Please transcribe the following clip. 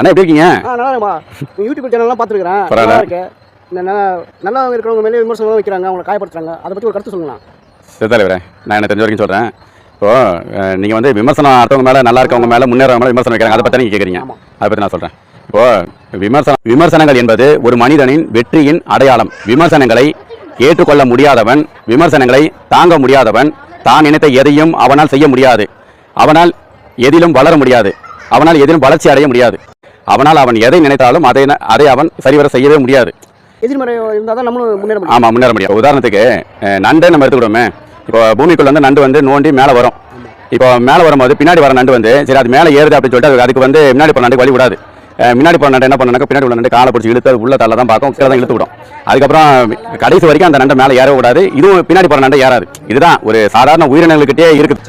அண்ணா எப்படி இருக்கீங்க? ஆ நல்லா இருக்குமா யூடியூப் சேனல்லாம் பார்த்துருக்குறேன். நல்லா இருக்கு இந்த நல்லா இருக்கிறவங்க மேலே விமர்சனம் வைக்கிறாங்க அவங்களை காயப்படுத்துறாங்க. அதை பற்றி ஒரு கருத்து சொல்லலாம். சரி தலைவரே நான் எனக்கு தெரிஞ்ச வரைக்கும் சொல்கிறேன் இப்போ நீங்கள் வந்து விமர்சனம் அடுத்தவங்க மேலே நல்லா இருக்கவங்க மேலே முன்னேறவங்க மேலே விமர்சனம் வைக்கிறாங்க. அதை பற்றி நீங்கள் கேட்குறீங்க. அதை பற்றி நான் சொல்கிறேன் இப்போ விமர்சனம் விமர்சனங்கள் என்பது ஒரு மனிதனின் வெற்றியின் அடையாளம். விமர்சனங்களை ஏற்றுக்கொள்ள முடியாதவன் விமர்சனங்களை தாங்க முடியாதவன் தான் நினைத்த எதையும் அவனால் செய்ய முடியாது. அவனால் எதிலும் வளர முடியாது. அவனால் எதிலும் வளர்ச்சி அடைய முடியாது. அவனால் அவன் எதை நினைத்தாலும் அதை அதை அவன் சரிவர செய்யவே முடியாது. எதிர்மறை இருந்தால் தான் நம்மளும் முன்னேற முடியும். ஆமாம் முன்னேற முடியும். உதாரணத்துக்கு நண்டை நம்ம எடுத்துக்கிடுவோமே இப்போ பூமிக்குள்ள வந்து நண்டு வந்து நோண்டி மேலே வரும். இப்போ மேலே வரும்போது பின்னாடி வர நண்டு வந்து சரி அது மேலே ஏறுது அப்படின்னு சொல்லிட்டு அது- அதுக்கு வந்து முன்னாடி போகிற நண்டுக்கு வழி விடாது. முன்னாடி போகிற நண்டு என்ன பண்ணனாக்கா பின்னாடி உள்ள நண்டு காலை பிடிச்சி இழுத்து அது உள்ள தள்ள தான் பார்க்கும். கீழே தான் இழுத்து விடும். அதுக்கப்புறம் கடைசி வரைக்கும் அந்த நண்டை மேலே ஏறவே கூடாது. இதுவும் பின்னாடி போகிற நண்டை ஏறாது. இதுதான் ஒரு சாதாரண உயிரினங்கள்கிட்டயே இருக்குது.